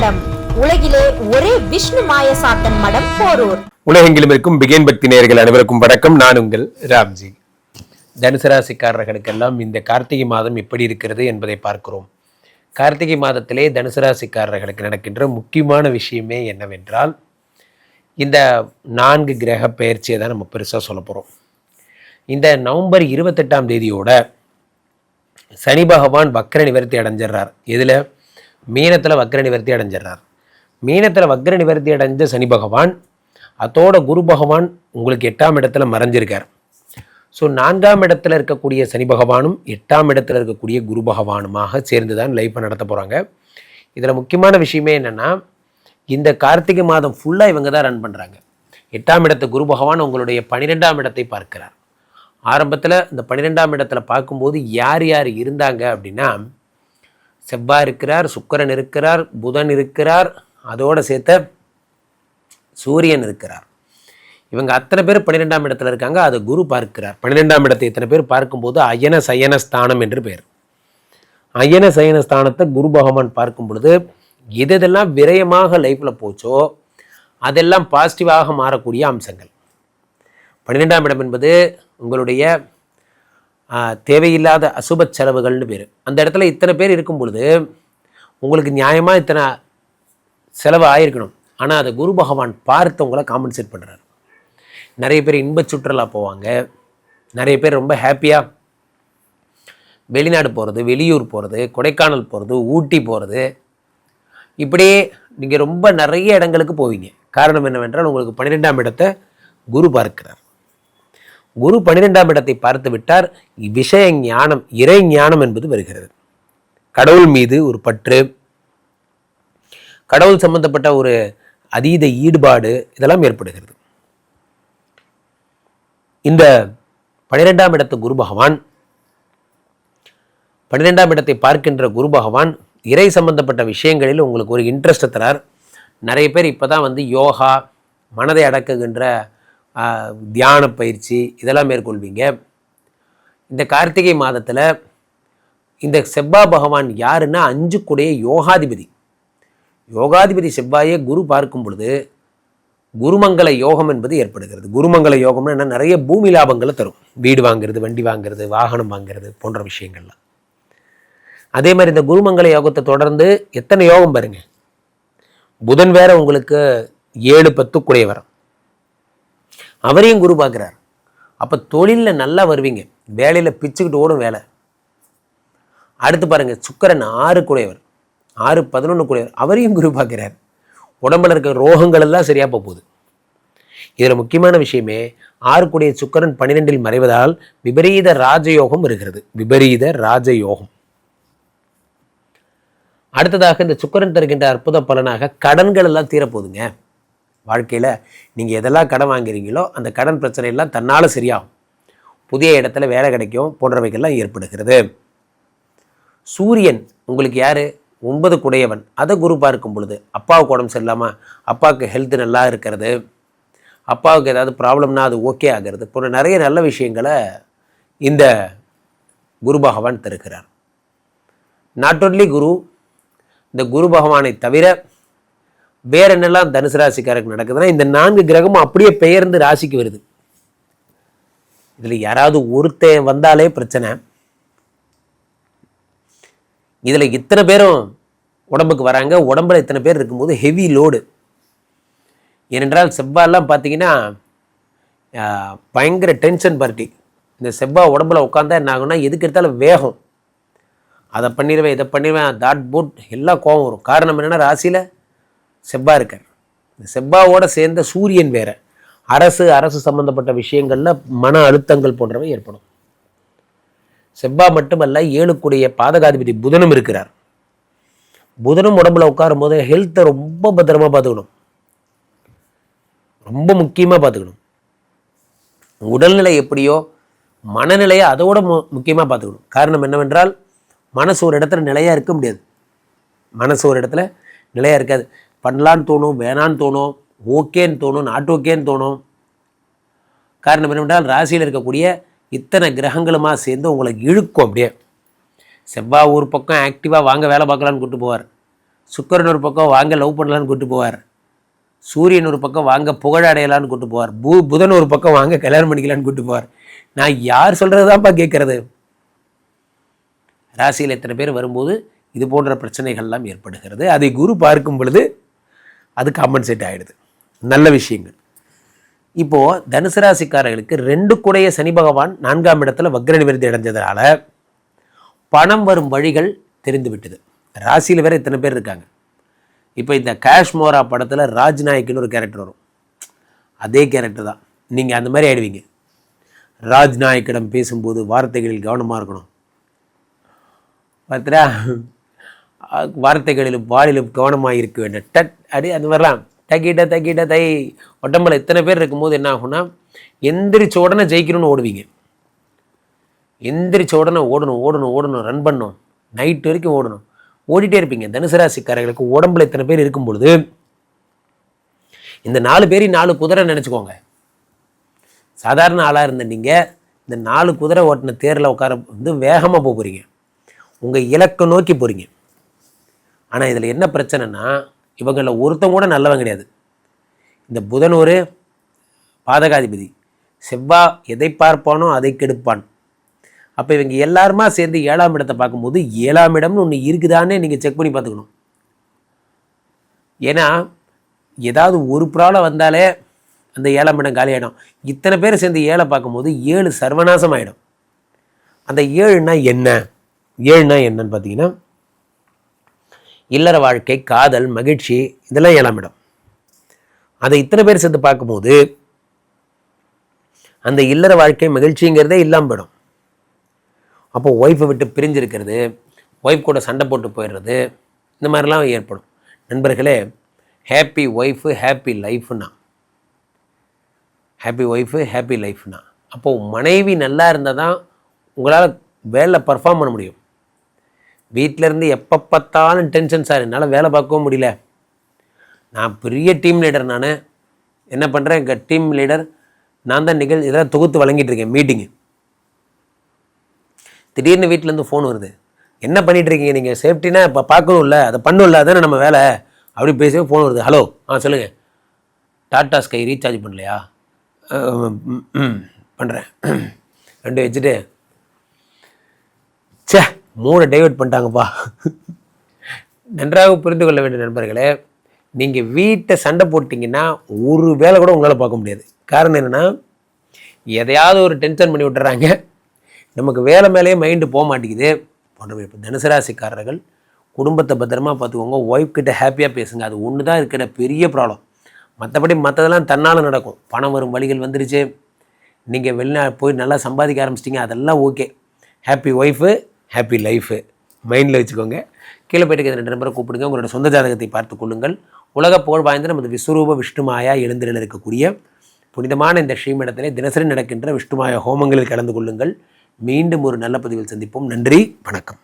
மடம். உலகிலே ஒரே விஷ்ணு மாயசாத்தன் மடம் போரூர். உலகெங்கிலும் இருக்கும் பிகேன் பக்தி நேர்கள் அனைவருக்கும் வணக்கம். நான் உங்கள் ராம்ஜி. தனுசராசிக்காரர்களுக்கெல்லாம் இந்த கார்த்திகை மாதம் எப்படி இருக்கிறது என்பதை பார்க்கிறோம். கார்த்திகை மாதத்திலே தனுசராசிக்காரர்களுக்கு நடக்கின்ற முக்கியமான விஷயமே என்னவென்றால் இந்த நான்கு கிரக பெயர்ச்சியை தான் நம்ம பெருசாக சொல்ல போகிறோம் இந்த நவம்பர் இருபத்தெட்டாம் தேதியோட சனி பகவான் வக்ர நிவர்த்தி அடைஞ்சிடுறார். இதில் மீனத்தில் வக்கர நிவர்த்தி அடைஞ்சிடுறார். மீனத்தில் வக்கர நிவர்த்தி அடைஞ்ச சனி பகவான் அதோட குரு பகவான் உங்களுக்கு எட்டாம் இடத்துல மறைஞ்சிருக்கார். ஸோ நான்காம் இடத்துல இருக்கக்கூடிய சனி பகவானும் எட்டாம் இடத்துல இருக்கக்கூடிய குரு பகவானுமாக சேர்ந்து தான் லைஃப்பை நடத்த போகிறாங்க இதில் முக்கியமான விஷயமே என்னென்னா இந்த கார்த்திகை மாதம் ஃபுல்லாக இவங்க தான் ரன் பண்ணுறாங்க எட்டாம் இடத்து குரு பகவான் உங்களுடைய பன்னிரெண்டாம் இடத்தை பார்க்கிறார். ஆரம்பத்தில் இந்த பன்னிரெண்டாம் இடத்துல பார்க்கும்போது யார் யார் இருந்தாங்க அப்படின்னா செவ்வாய் இருக்கிறார் சுக்கரன் இருக்கிறார் புதன் இருக்கிறார் அதோடு சேர்த்த சூரியன் இருக்கிறார். இவங்க அத்தனை பேர் பன்னிரெண்டாம் இடத்துல இருக்காங்க அதை குரு பார்க்கிறார். பன்னிரெண்டாம் இடத்தை இத்தனை பேர் பார்க்கும்போது அயன சயன ஸ்தானம் என்று பெயர் அயன சயன ஸ்தானத்தை குரு பகவான் பார்க்கும் பொழுது எது எதெல்லாம் விரயமாக லைஃப்பில் போச்சோ அதெல்லாம் பாசிட்டிவாக மாறக்கூடிய அம்சங்கள். பன்னிரெண்டாம் இடம் என்பது உங்களுடைய தேவையில்லாத அசுப செலவுகள்னு பேர். அந்த இடத்துல இத்தனை பேர் இருக்கும் பொழுது உங்களுக்கு நியாயமாக இத்தனை செலவு ஆயிருக்கணும். ஆனால் அதை குரு பகவான் பார்த்து உங்களை காம்பன்சேட் பண்ணுறாரு நிறைய பேர் இன்ப சுற்றுலா போவாங்க. நிறைய பேர் ரொம்ப ஹாப்பியாக வெளிநாடு போகிறது வெளியூர் போகிறது கொடைக்கானல் போகிறது ஊட்டி போகிறது இப்படியே நீங்கள் ரொம்ப நிறைய இடங்களுக்கு போவீங்க. காரணம் என்னவென்றால் உங்களுக்கு பன்னிரெண்டாம் இடத்தை குரு பார்க்கிறார். குரு பனிரெண்டாம் இடத்தை பார்த்து விட்டார். விஷய ஞானம் இறை ஞானம் என்பது வருகிறது. கடவுள் மீது ஒரு பற்று கடவுள் சம்பந்தப்பட்ட ஒரு அதீத ஈடுபாடு இதெல்லாம் ஏற்படுகிறது. இந்த பனிரெண்டாம் இடத்து குரு பகவான் பன்னிரெண்டாம் இடத்தை பார்க்கின்ற குரு பகவான் இறை சம்பந்தப்பட்ட விஷயங்களில் உங்களுக்கு ஒரு இன்ட்ரெஸ்ட் தரார். நிறைய பேர் இப்போ தான் வந்து யோகா மனதை அடக்குகின்ற தியான பயிற்சி இதெல்லாம் மேற்கொள்வீங்க. இந்த கார்த்திகை மாதத்தில் இந்த செவ்வாய் பகவான் யாருன்னா அஞ்சு கூடைய யோகாதிபதி. யோகாதிபதி செவ்வாயை குரு பார்க்கும் பொழுது குருமங்கல யோகம் என்பது ஏற்படுகிறது. குருமங்கல யோகம்னா என்ன? நிறைய பூமி லாபங்களை தரும். வீடு வாங்குறது வண்டி வாங்குறது வாகனம் வாங்குறது போன்ற விஷயங்கள்லாம். அதே மாதிரி இந்த குருமங்கல யோகத்தை தொடர்ந்து எத்தனை யோகம் பாருங்க. புதன் வேற உங்களுக்கு ஏழு பத்து வரம் அவரையும் குரு பார்க்குறார். அப்போ தொழிலில் நல்லா வருவீங்க. வேலையில் பிச்சுக்கிட்டு ஓடும் வேலை. அடுத்து பாருங்க சுக்கிரன் ஆறு குடையவர். ஆறு பதினொன்று குடையவர். அவரையும் குரு பார்க்குறார். உடம்புல இருக்க ரோகங்கள் எல்லாம் சரியா போகுது. இதில் முக்கியமான விஷயமே ஆறுக்குடைய சுக்கரன் சுக்கிரன் பன்னிரெண்டில் மறைவதால் விபரீத ராஜயோகம் இருக்கிறது. விபரீத ராஜயோகம். அடுத்ததாக இந்த சுக்கிரன் தருகின்ற அற்புத பலனாக கடன்கள் எல்லாம் தீரப்போகுதுங்க. வாழ்க்கையில் நீங்கள் எதெல்லாம் கடன் வாங்குறீங்களோ அந்த கடன் பிரச்சனை எல்லாம் தன்னால் சரியாகும். புதிய இடத்துல வேலை கிடைக்கும் போன்றவைகள்லாம் ஏற்படுகிறது. சூரியன் உங்களுக்கு யார்? ஒன்பது குடையவன். அதை குரு பார்க்கும் பொழுது அப்பாவுக்கு உடம்பு சரியில்லாமல் அப்பாவுக்கு ஹெல்த் நல்லா இருக்கிறது அப்பாவுக்கு ஏதாவது ப்ராப்ளம்னா அது ஓகே ஆகிறது போன்ற நிறைய நல்ல விஷயங்களை இந்த குரு பகவான் தருகிறார். நாட் ஒன்லி குரு இந்த குரு பகவானை தவிர வேற என்னெல்லாம் தனுசு ராசிக்காரருக்கு நடக்குதுன்னா இந்த நான்கு கிரகமும் அப்படியே பெயர்ந்து ராசிக்கு வருது. இதில் யாராவது ஒருத்தன் வந்தாலே பிரச்சனை. இதில் இத்தனை பேரும் உடம்புக்கு வராங்க. உடம்புல இத்தனை பேர் இருக்கும்போது ஹெவி லோடு ஏனென்றால் செவ்வாயெல்லாம் பார்த்தீங்கன்னா பயங்கர டென்ஷன் பார்ட்டி இந்த செவ்வாய் உடம்புல உட்காந்தா என்ன ஆகும்னா எதுக்கு எடுத்தாலும் வேகம். அதை பண்ணிடுவேன் இதை பண்ணிடுவேன் தாட் போட் எல்லாம் கோவம் வரும். காரணம் என்னென்னா ராசியில் செவ்வா இருக்கார். இந்த செவ்வாவோட சேர்ந்த சூரியன் வேற. அரசு அரசு சம்பந்தப்பட்ட விஷயங்களில் மன அழுத்தங்கள் போன்றவை ஏற்படும். செவ்வா மட்டுமல்ல ஏழுக்குடைய பாதகாதிபதி புதனும் இருக்கிறார். புதனும் உடம்புல உட்காரும் போது ஹெல்த்தை ரொம்ப பத்திரமா பார்த்துக்கணும். ரொம்ப முக்கியமாக பார்த்துக்கணும். உடல்நிலை எப்படியோ மனநிலையை அதோட மு முக்கியமாக பார்த்துக்கணும். காரணம் என்னவென்றால் மனசு ஒரு இடத்துல நிலையாக இருக்க முடியாது. மனசு ஒரு இடத்துல நிலையாக இருக்காது. பண்ணலான்னு தோணும் வேணான்னு தோணும் ஓகேன்னு தோணும் நாட் ஓகேன்னு தோணும். காரணம் என்னவென்றால் ராசியில் இருக்கக்கூடிய இத்தனை கிரகங்களுமா சேர்ந்து உங்களை இழுக்கும் அப்படியே. செவ்வாய் ஒரு பக்கம் ஆக்டிவாக வாங்க வேலை பார்க்கலான்னு கூப்பிட்டு போவார். சுக்கரன் ஒரு பக்கம் வாங்க லவ் பண்ணலான்னு கூட்டு போவார். சூரியன் ஒரு பக்கம் வாங்க புகழ அடையலான்னு கூட்டு போவார். பூ புதன் ஒரு பக்கம் வாங்க கல்யாணம் பண்ணிக்கலான்னு கூட்டு போவார். நான் யார் சொல்கிறது தான்ப்பா கேட்குறது. ராசியில் எத்தனை பேர் வரும்போது இது போன்ற பிரச்சனைகள்லாம் ஏற்படுகிறது. அதை குரு பார்க்கும் பொழுது அது காம்பன்சேட் ஆகிடுது நல்ல விஷயங்கள். இப்போது தனுசு ராசிக்காரர்களுக்கு ரெண்டு கூடைய சனி பகவான் நான்காம் இடத்துல வக்ர நிவர்த்தி அடைஞ்சதுனால பணம் வரும் வழிகள் தெரிந்து விட்டது. ராசியில் வேறு இத்தனை பேர் இருக்காங்க. இப்போ இந்த காஷ்மோரா படத்தில் ராஜ்நாயக்குன்னு ஒரு கேரக்டர் வரும். அதே கேரக்டர் தான். நீங்கள் அந்த மாதிரி ஆயிடுவீங்க. ராஜ்நாயக்கிடம் பேசும்போது வார்த்தைகளில் கவனமாக இருக்கணும். பார்த்தா வார்த்தைகளிலும் வாளிலும் கவனமாக இருக்க வேண்டும். டட் அடி அந்த மாதிரிலாம். தக்கிட்ட தக்கிட்ட தை உடம்புல இத்தனை பேர் இருக்கும்போது என்ன ஆகும்னா எந்திரிச்ச உடனே ஜெயிக்கணும்னு ஓடுவீங்க. எந்திரிச்ச உடனே ஓடணும் ஓடணும் ஓடணும் ரன் பண்ணணும். நைட் வரைக்கும் ஓடணும். ஓடிட்டே இருப்பீங்க. தனுசு ராசிக்காரர்களுக்கு உடம்புல இத்தனை பேர் இருக்கும் பொழுது இந்த நாலு பேரையும் நாலு குதிரை நினச்சிக்கோங்க. சாதாரண ஆளாக இருந்த நீங்கள் இந்த நாலு குதிரை ஓட்டின தேரில் உட்கார வந்து வேகமாக போக போகிறீங்க உங்கள் இலக்கை நோக்கி போகிறீங்க ஆனால் இதில் என்ன பிரச்சனைனா இவங்களில் ஒருத்தன் கூட நல்லவன் கிடையாது. இந்த புதன் ஒரு பாதகாதிபதி. செவ்வா எதை பார்ப்பானோ அதை கெடுப்பான். அப்போ இவங்க எல்லாருமா சேர்ந்து ஏழாம் இடத்தை பார்க்கும்போது ஏழாம் இடம்னு ஒன்று இருக்குதானே நீங்கள் செக் பண்ணி பார்த்துக்கணும். ஏன்னா ஏதாவது ஒரு ப்ராப்ளம் வந்தாலே அந்த ஏழாம் இடம் காலியாயிடும். இத்தனை பேர் சேர்ந்து ஏழை பார்க்கும்போது ஏழு சர்வநாசம் ஆகிடும் அந்த ஏழுனா என்ன? ஏழுனா என்னன்னு பார்த்தீங்கன்னா இல்லற வாழ்க்கை காதல் மகிழ்ச்சி இதெல்லாம் ஏழாம் இடம். அதை இத்தனை பேர் சேர்த்து பார்க்கும்போது அந்த இல்லற வாழ்க்கை மகிழ்ச்சிங்கிறதே இல்லாமல் போயிடும். அப்போ ஒய்ஃபை விட்டு பிரிஞ்சிருக்கிறது ஒய்ஃப் கூட சண்டை போட்டு போயிடுறது இந்த மாதிரிலாம் ஏற்படும். நண்பர்களே ஹாப்பி ஒய்ஃபு ஹாப்பி லைஃப்னா ஹாப்பி ஒய்ஃபு ஹாப்பி லைஃப்னா அப்போது மனைவி நல்லா இருந்தால் தான் உங்களால் வேலை பர்ஃபார்ம் பண்ண முடியும். வீட்டில் இருந்து எப்போ பார்த்தாலும் டென்ஷன் சார் என்னால் வேலை பார்க்கவும் முடியல. நான் பெரிய டீம் லீடர் நான். என்ன பண்ணுறேன் எங்கள் டீம் லீடர் நான் தான் நிகழ் இதெல்லாம் தொகுத்து வழங்கிட்டு இருக்கேன் மீட்டிங்கு திடீர்னு வீட்டிலேருந்து ஃபோன் வருது. என்ன பண்ணிகிட்டு இருக்கீங்க நீங்கள் சேஃப்டினா இப்போ பார்க்கணும்ல. அதை பண்ணணும்ல அதானே நம்ம வேலை. அப்படி பேசி ஃபோன் வருது. ஹலோ ஆ சொல்லுங்கள் டாட்டா ஸ்கை ரீசார்ஜ் பண்ணலையா? பண்ணுறேன் ரெண்டு வச்சுட்டு மூணை டைவெர்ட் பண்ணிட்டாங்கப்பா. நன்றாக புரிந்து கொள்ள வேண்டிய நண்பர்களே நீங்கள் வீட்டை சண்டை போட்டிங்கன்னா ஒரு வேலை கூட உங்களால் பார்க்க முடியாது. காரணம் என்னென்னா எதையாவது ஒரு டென்ஷன் பண்ணி விட்டுறாங்க. நமக்கு வேலை மேலேயே மைண்டு போக மாட்டேங்குது. போன்ற இப்போ தனுசராசிக்காரர்கள் குடும்பத்தை பத்திரமா பார்த்துக்கோங்க ஒய்ஃப் கிட்ட ஹாப்பியாக பேசுங்க. அது ஒன்று தான் இருக்கிற பெரிய ப்ராப்ளம் மற்றபடி மற்றதெல்லாம் தன்னால் நடக்கும். பணம் வரும் வழிகள் வந்துருச்சு. நீங்கள் வெளிநா போய் நல்லா சம்பாதிக்க ஆரம்பிச்சிட்டிங்க அதெல்லாம் okay happy wife happy life மைண்டில் வச்சுக்கோங்க. கீழே போயிட்டு ரெண்டு நம்பரை கூப்பிடுங்க. உங்களோட சொந்த ஜாதகத்தை பார்த்து கொள்ளுங்கள். உலக புகழ் வாய்ந்த நமது விஸ்வரூப விஷ்ணுமாயா எழுந்திரில் இருக்கக்கூடிய புனிதமான இந்த ஸ்ரீமடத்திலே தினசரி நடக்கின்ற விஷ்ணுமாய ஹோமங்களில் கலந்து கொள்ளுங்கள். மீண்டும் ஒரு நல்ல பதிவில் சந்திப்போம். நன்றி. வணக்கம்.